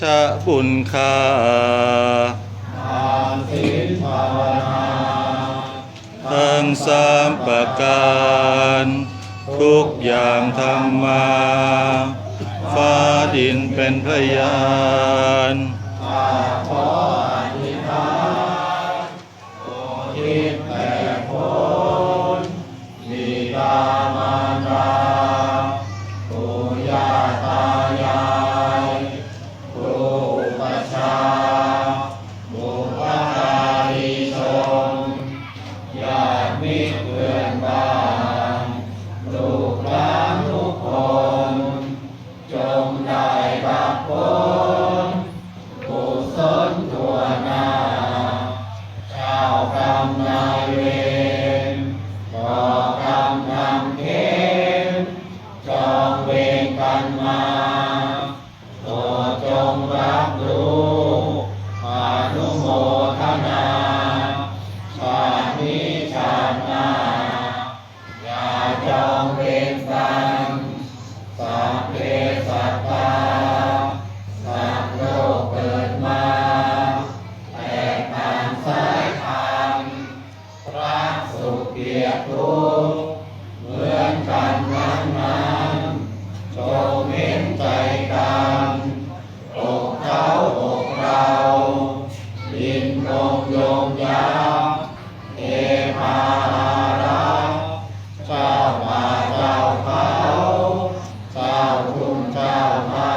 ชะบุญคาทานศีลภาวนาทั้งสามประการ ทุกอย่างทำมา ฟ้าดินเป็นพยานข้าขออธิษ ญาติมิตรเพื่อนบ้านลูกหลานทุกคน จงได้รับผลกุศลทั่วหน้าชาวกรรมนายเวร จองเวรกรรมสัพเพสัตตาสัพโลกเกิดมาแต่ตามสายธรรมรักสุขเกียรติทุเหมือนกันนั้นนั้นจงเห็นใจกันอกเขาอกเราดินลงโยงยาเอาคุ้เจ้าพระ